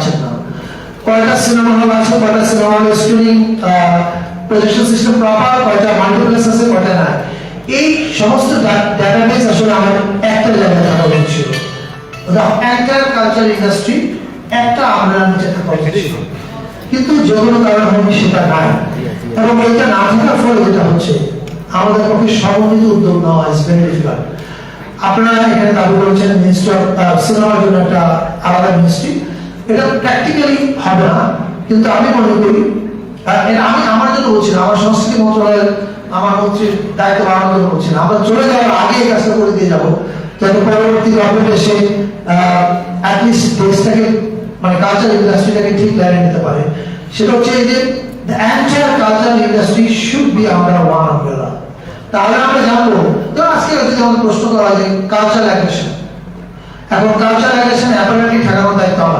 পাচ্ছেন না। কয়টা সিনেমা হল আছে, কয়টা cinema hall screening projection system proper কয়টা মাল্টিপ্লেক্স আছে, কয়টা নাই। এই সমস্ত ডাটাবেস আসলে আমার একটা জায়গায় থাকা উচিত ছিল। কালচার ইন্ডাস্ট্রি একটা আমরার নিচে থাকা উচিত কিন্তু কারণ হবে সেটা নাই। এবং এটা না থাকার ফলে যেটা হচ্ছে, আমাদের পক্ষে উদ্যোগ নেওয়া আপনারা এখানে দাবি করেছেন মিনিস্টার সিনেমার জন্য একটা আলাদা মিনিস্ট্রি এটা প্র্যাকটিক্যালি হবে না, কিন্তু আমি মনে করি আমি আমার জন্য বলছি না, আমার সংস্কৃতি মন্ত্রণালয়ের আমার মন্ত্রীর দায়িত্ব বাড়ানোর জন্য বলছি না। আমরা চলে যাওয়ার আগে এই কাজটা করে দিয়ে যাব, যাতে পরবর্তী গভর্নমেন্ট এসে অ্যাটলিস্ট দেশটাকে মানে কালচার ইন্ডাস্ট্রিটাকে ঠিক লাইনে নিতে পারে। সেটা হচ্ছে এই যে entire culture industry should be আমরা ওয়ান আমব্রেলা তাহলে আমরা জানব তো আজকে আমাদের প্রশ্ন করা হয় কালচার অ্যাগ্রেশন এখন কালচার অ্যাগ্রেশন অ্যাপারেন্টলি ঠেকানোর দায়িত্ব আমার।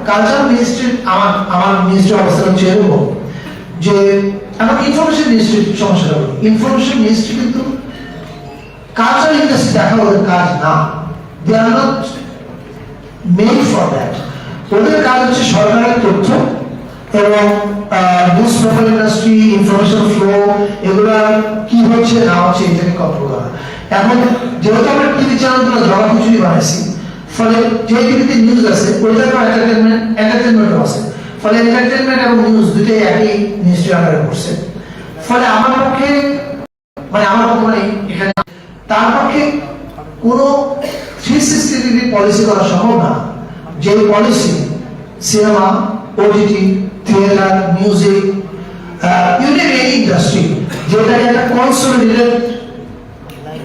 কালচার মিনিস্ট্রি আমার আমার মিনিস্ট্রি অবস্থা হচ্ছে এরকম যে এখন ইনফরমেশন মিনিস্ট্রির সমস্যাটা হলো। ইনফরমেশন মিনিস্ট্রি কিন্তু কালচার ইন্ডাস্ট্রি দেখা ওদের কাজ না। They are not made for that ওদের কাজ হচ্ছে সরকারের তথ্য এবং news paper industry information flow এগুলা কি হচ্ছে না হচ্ছে এটাকে কন্ট্রোল করা এখন যেহেতু আমরা টিভি চ্যানেলগুলো জগা খিচুড়ি বানাইছি ফলে যে টিভিতে নিউজ আছে, ওইটার এন্টারটেনমেন্ট এন্টারটেনমেন্টও আছে। ফলে এন্টারটেনমেন্ট এবং নিউজ দুটোই একই মিনিস্ট্রি আন্ডারে পড়ছে ফলে আমার পক্ষে মানে আমার মানে এখানে তার পক্ষে কোনো থ্রি সিক্সটি ডিগ্রি পলিসি করা সম্ভব না। যে policy cinema OTT theatre music unit any industry যেটাকে একটা কনসোলিডেটেড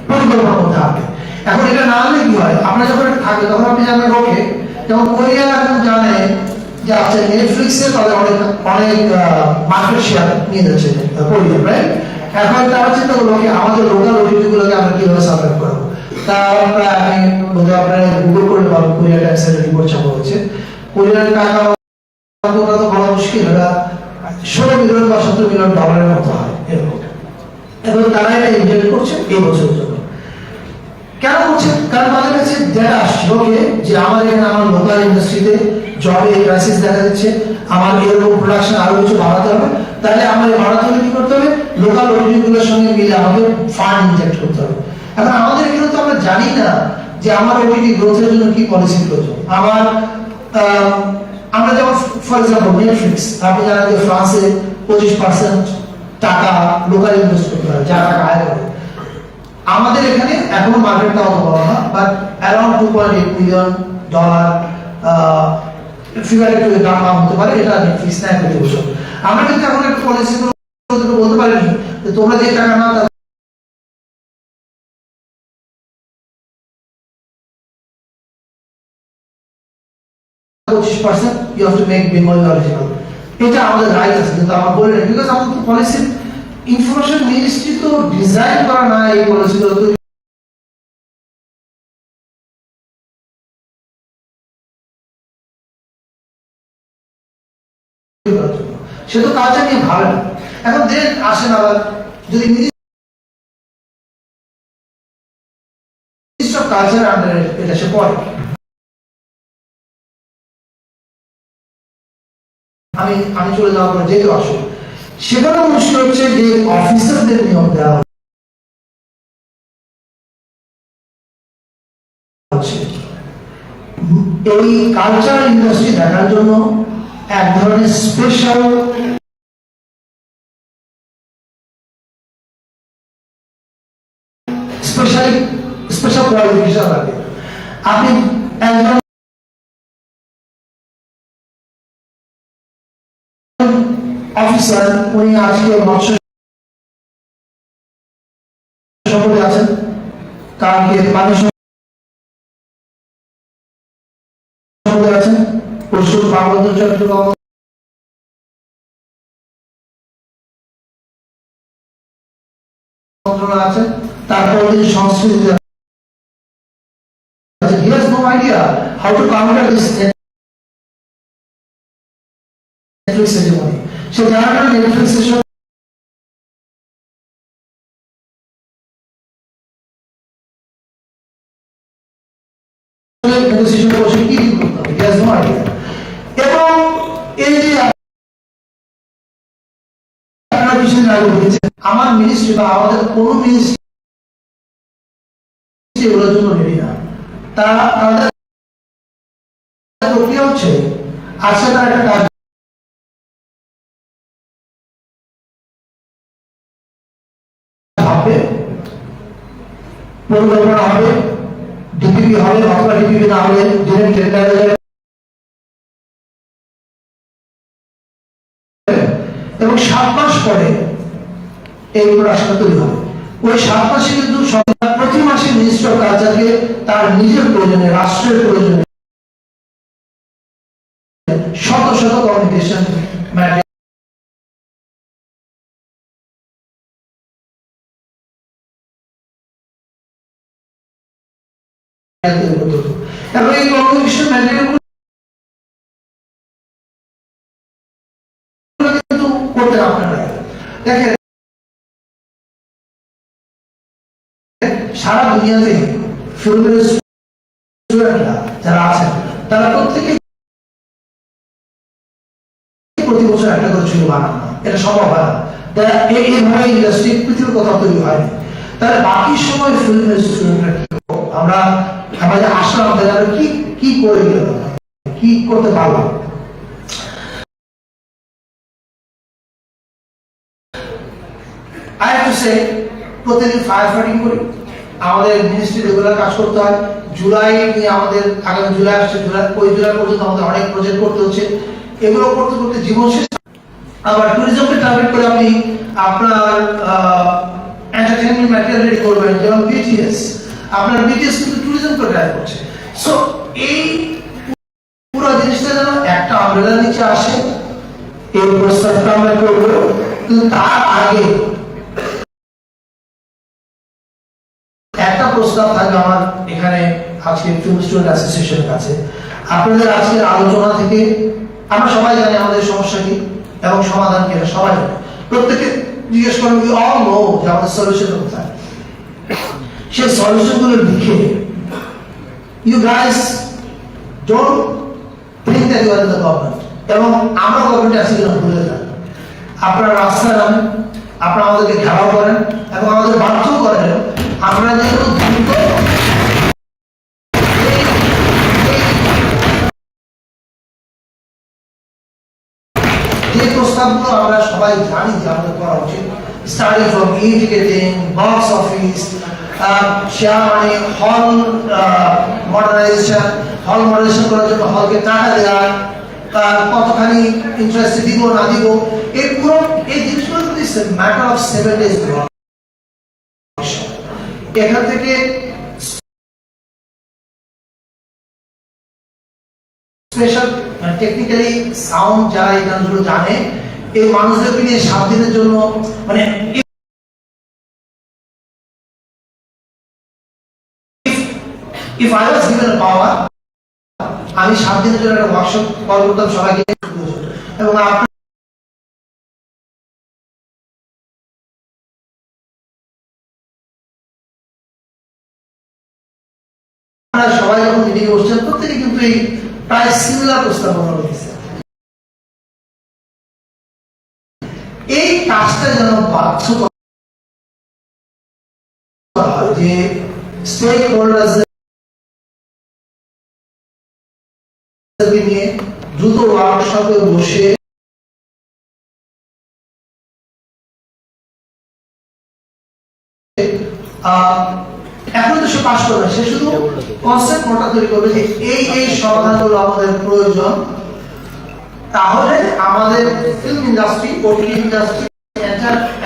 পরিকল্পনা করতে আনবে। এখন এটা না হলে কি হয়? আপনার যখন থাকে তখন আপনি জানবেন ওকে যেমন কোরিয়া এখন জানে যে আচ্ছা নেটফ্লিক্সে তাদের অনেক অনেক মার্কেট শেয়ার নিয়ে যাচ্ছে কোরিয়া রাইট এখন তারা আমাদের লোকাল আমরা কীভাবে সার্ভাইভ করব? তা আমরা, আমি বোধহয় আপনারা গুগল রিপোর্ট ছাপা হয়েছে। টাকা তো মুশকিল ওরা ষোলো মিলিয়ন বা সতেরো মিলিয়ন ডলারের মতো হয়, এরকম। এবং তারা এটা করছে এই জন্য। কেন করছে কারণ তাদের কাছে ডেটা আসছে ওকে যে আমার এখানে আমার লোকাল ইন্ডাস্ট্রিতে জবে ক্রাইসিস দেখা যাচ্ছে আমার এরকম প্রোডাকশন আরও কিছু বাড়াতে হবে, তাহলে আমার বাড়াতে হলে কি করতে হবে? লোকাল ওটিটিগুলোর সঙ্গে মিলে আমাকে ফান্ড ইনজেক্ট করতে হবে। এখন আমাদের এখানে তো আমরা জানি না যে আমার ওটিটি গ্রোথের জন্য কি পলিসি প্রয়োজন। আমার আমরা যেমন ফর এক্সাম্পল নেটফ্লিক্স আপনি জানেন যে ফ্রান্সে পঁচিশ পার্সেন্ট টাকা লোকাল ইনভেস্ট করতে হয়, যা টাকা আয় করে। আমাদের এখানে এখনও মার্কেটটা অত বড় না but around two point eight million dollar figure একটু দাম হতে পারে, এটা নেটফ্লিক্স নেয় প্রতি বছর আমরা কিন্তু এখন একটা পলিসি বলতে পারিনি যে তোমরা যে টাকা তার পঁচিশ percent you have to make Bengali original এটা আমাদের রাইট আছে, কিন্তু আমরা বলি না বিকজ আমাদের পলিসি ইনফরমেশন মিনিস্ট্রি তো ডিজাইন করা না এই জন্য। সে তো কালচার নিয়ে ভাবে এখন দেন, আসেন আবার। যদি মিনিস্ট্রি অফ আন্ডারে এটা সে পড়ে। আমি আমি চলে যাওয়ার পরে যেহেতু আসো সেখানেও মুশকিল হচ্ছে যে অফিসারদের নিয়োগ দেওয়া এই কালচার ইন্ডাস্ট্রি দেখার জন্য এক ধরনের স্পেশাল অফিসার উনি আজকে মৎস্য সম্পর্কে আছেন। কালকে পানি সম্পর্কে আছেন। পরশু পার্বত্য চট্টগ্রাম আছে। তারপর সংস্কৃতি আছে। he has no idea how to counter he has no idea এবং এই আমার মিনিস্ট্রি বা আমাদের কোনো মিনিস্ট্রি এগুলোর জন্য রেডি না তারা তাদের প্রক্রিয়া হচ্ছে আজকে তারা একটা পরিকল্পনা হবে ডিপিপি হবে, অথবা ডিপিপি না হলে ডিরেক্ট টেন্ডারে যাবে। এবং সাত মাস পরে এই রাস্তা তৈরি হবে। ওই সাত মাসে কিন্তু সরকার প্রতি মাসে মিনিস্টার কালচারকে তার নিজের প্রয়োজনে, রাষ্ট্রের প্রয়োজনে শত শত কমিউনিকেশন সারা দুনিয়াতে যারা আছেন তারা প্রত্যেকে প্রতি বছর একটা করে ছবি এটা সম্ভব হয় ইন্ডাস্ট্রি পৃথিবীর কোথাও তৈরি হয়নি তাহলে বাকি সময় ফিল্মের আমরা আসলাম তাহলে আমরা কি কি করে গেলাম কি করতে পারলাম আই হ্যাভ সে প্রতিদিন ফায়ার ফাইটিং করি। আমাদের মিনিস্ট্রি রেগুলার কাজ করতে হয়। জুলাই নিয়ে আমাদের, আগামী জুলাই আসছে। জুলাই ওই জুলাই পর্যন্ত আমাদের অনেক প্রজেক্ট করতে হচ্ছে। এগুলো করতে করতে জীবন শেষ। আবার ট্যুরিজমকে টার্গেট করে আপনি আপনার এন্টারটেইনমেন্ট ম্যাটেরিয়াল রেডি করবেন, যেমন বিটিএস আপনার বিটিএস কিন্তু ট্যুরিজমকে ড্রাইভ করছে। সো এই পুরো জিনিসটা যেন একটা আমব্রেলার নিচে আসে এই প্রস্তাবটা আমরা করব। কিন্তু তার আগে একটা প্রস্তাব থাকবে আমার এখানে আজকে ফিল্ম স্টুডেন্ট অ্যাসোসিয়েশনের কাছে। আপনাদের আজকের আলোচনা থেকে আমরা সবাই জানি আমাদের সমস্যা কি এবং সমাধান কি এটা সবাই জানে। প্রত্যেকে জিজ্ঞেস করেন উই অল নো যে আমাদের সলিউশন কোথায়? সেই সলিউশনগুলো লিখে you guys don't think that you are in the government এবং আমরা গভর্নমেন্টে আছি কিনা ভুলে যান। আপনারা রাস্তায় নামেন, আপনারা আমাদেরকে ঘেরাও করেন এবং আমাদের বাধ্য করেন আমরা যেন দ্রুত প্রস্তাবগুলো আমরা সবাই জানি যে আমাদের করা উচিত। Starting from e ticketing box office share মানে হল মডার্নাইজেশন হল করার জন্য হলকে টাকা দেওয়া তার কতখানি ইন্টারেস্ট দিব না দিব, এই পুরো এই জিনিসগুলো ম্যাটার অফ সেভেন ডেজ এখান থেকে স্পেশাল টেকনিক্যালি সাউন্ড যারা এই গানগুলো জানে, এই মানুষদেরকে নিয়ে সাত দিনের জন্য মানে if I was given power আমি সাত দিনের জন্য একটা ওয়ার্কশপ কল করতাম সবাইকে। এবং আপনার সবাই যখন মিটিং বসছেন, প্রত্যেকে কিন্তু এই প্রায় সিমিলার প্রস্তাবনা রয়েছে এই কাজটা যেন বাধ্য যে স্টেক হোল্ডার্স নিয়ে দ্রুত ওয়ার্কশপে বসে এখন তো সে পাশ করবে সে শুধু কনসেপ্ট মোটা তৈরি করবে যে এই এই সমাধানগুলো আমাদের প্রয়োজন। তাহলে আমাদের film industry OTT industry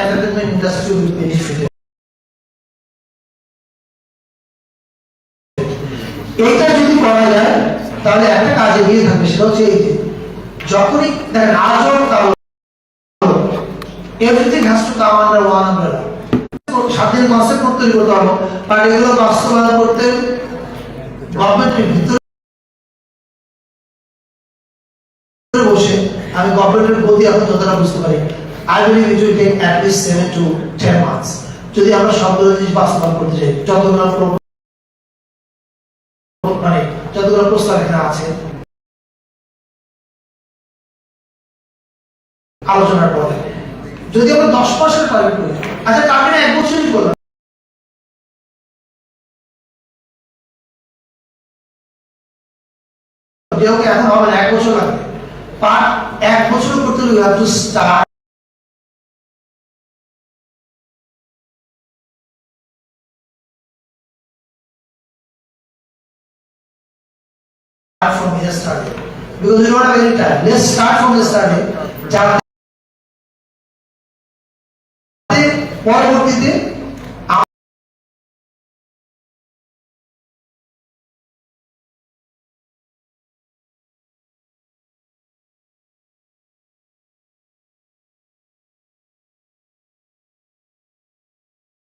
entertainment industry এইটা তাহলে একটা কাজ এগিয়ে থাকবে, সেটা হচ্ছে এই যে যখনই everything has to come under one umbrella স্বাধীন করতে বাট এগুলো বাস্তবায়ন করতে গভর্নমেন্টের ভিতরে বসে আমি গভর্নমেন্টের গতি এখন যতটা বুঝতে পারি I believe take at least seven to ten months যদি আমরা সবগুলো জিনিস বাস্তবায়ন করতে চাই যতগুলো মানে যতগুলো প্রস্তাব এখানে আছে, আলোচনার পরে। যদি আমরা দশ মাসের টার্গেট করি আচ্ছা টার্গেট এক বছরই করলাম। ওকে এখন হবে এক বছর লাগবে। পার এক বছর করতে হলে to start from yesterday because we don't have any time. Let's start from yesterday. যাতে পরবর্তীতে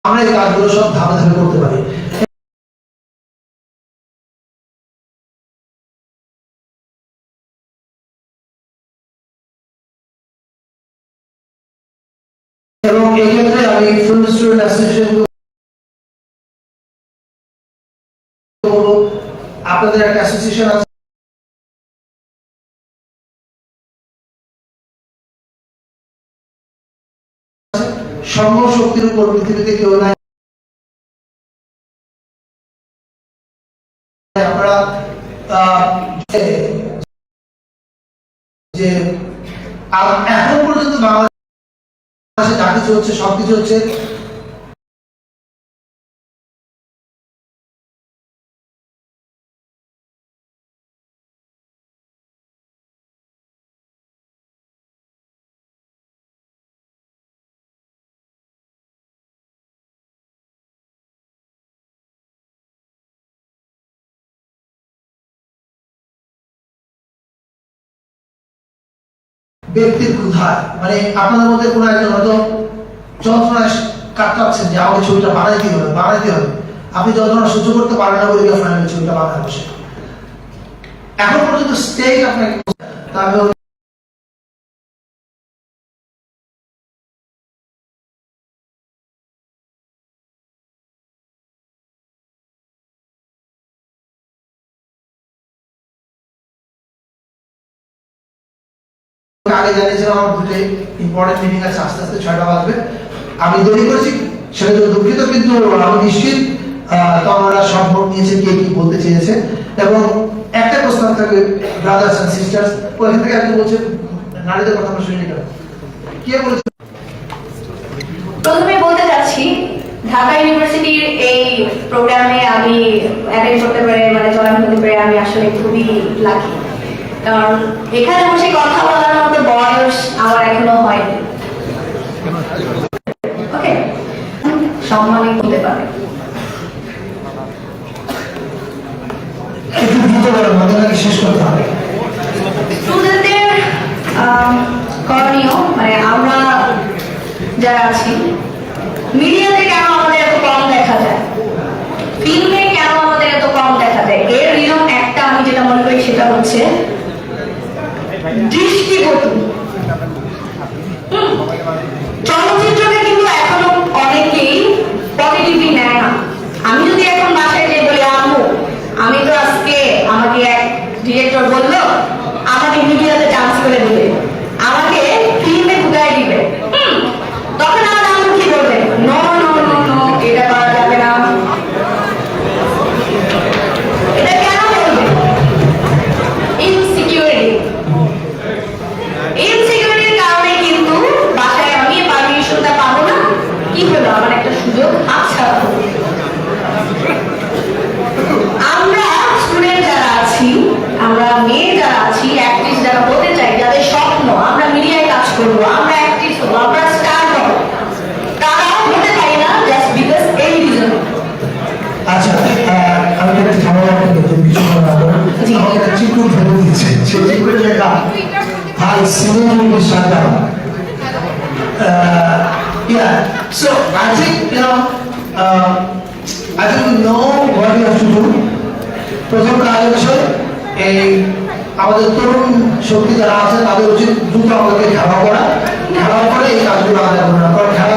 আমরা এই কাজগুলো সব ধাপে ধাপে করতে পারি এবং এক্ষেত্রে আমি ফিল্ম স্টুডেন্ট আপনাদের একটা অ্যাসোসিয়েশন আছে। সংঘ শক্তির উপর পৃথিবীতে কেউ নাই। আমরা যে এখন পর্যন্ত বাংলাদেশে যা কিছু হচ্ছে সব কিছু হচ্ছে। ব্যক্তির কোথায় মানে আপনাদের মধ্যে কোনো একজন হয়তো যন্ত্রণায় কাটাচ্ছেন যে আমাকে ছবিটা বানাইতে হবে বানাইতে হবে। আপনি যন্ত্রণা সহ্য করতে পারেন না বলে ফাইনালি ছবিটা বানায় এখন পর্যন্ত স্টেজ আপনাকে আগে জানিয়েছিলাম আমার দুটো ইম্পর্টেন্ট মিটিং আছে আস্তে আস্তে ছয়টা বাজবে। আমি দেরি করেছি সেটা জন্য দুঃখিত কিন্তু আমি নিশ্চিত আহ, তো সব ভোট নিয়েছে কে কি বলতে চেয়েছে। এবং একটা প্রস্তাব থাকবে ব্রাদার্স এন্ড সিস্টার্স ওইখান থেকে একজন বলছে নারীদের কথা আমরা শুনি কে বলেছে? প্রথমে বলতে চাচ্ছি ঢাকা ইউনিভার্সিটির এই প্রোগ্রামে আমি অ্যাটেন্ড করতে পেরে মানে জয়েন হতে পেরে আমি আসলে খুবই লাকি কারণ এখানে বসে কথা বলার মতো বয়স আমার এখনও হয়নি। ওকে সম্মানিত হতে পারে। একটু দ্রুত বলেন মাঝখানে শেষ করতে হবে। স্টুডেন্টদের করণীয় মানে আমরা যারা আছি মিডিয়াতে কেন আমাদের এত কম দেখা যায়? ফিল্মে কেন আমাদের এত কম দেখা যায়? এর রিজন একটা আমি যেটা মনে করি সেটা হচ্ছে দৃষ্টিকটু হুম, চলচ্চিত্রকে কিন্তু এখনও অনেকেই পজিটিভলি নেয় না আমি যদি এখন বাসায় যেয়ে বলি আম্মু আমি তো আজকে আমাকে এক ডিরেক্টর বলল আমাকে মিডিয়াতে চান্স করে দিবে আমাকে ফিল্মে ঢুকাই দিবে হুম, তখন আমার আম্মু কি বলবে নো নো নো নো এটা করা যাবে না এটা কেন বলবে ইনসিকিউরিটি ইনসিকিউরিটির কারণে কিন্তু বাসায় আমি পারমিশনটা পাবো না কি হলো আমার একটা সুযোগ আচ্ছা আমরা স্টুডেন্ট যারা আছি আমরা মেয়ে যারা আছি অ্যাক্ট্রেস যারা হতে চাই যাদের স্বপ্ন আমরা মিডিয়ায় কাজ করব আমরা অ্যাক্ট্রেস হব আমরা স্টার হব তারাও হতে পারি না জাস্ট বিকজ এই রিজন আচ্ছা আহ, আমি একটা ঝামেলা করতে কিছু মনে রাখব জি। আমাকে একটা চিকুর ধরে দিয়েছে সেই চিকুরের জায়গা টুইটার সেই লেখা তার প্রথম কাজ এই আমাদের তরুণ শক্তি যারা আছে, তাদের উচিত দ্রুত আমাদেরকে খেলা করা। খেলা করে এই কাজগুলো আমাদের করা খেলা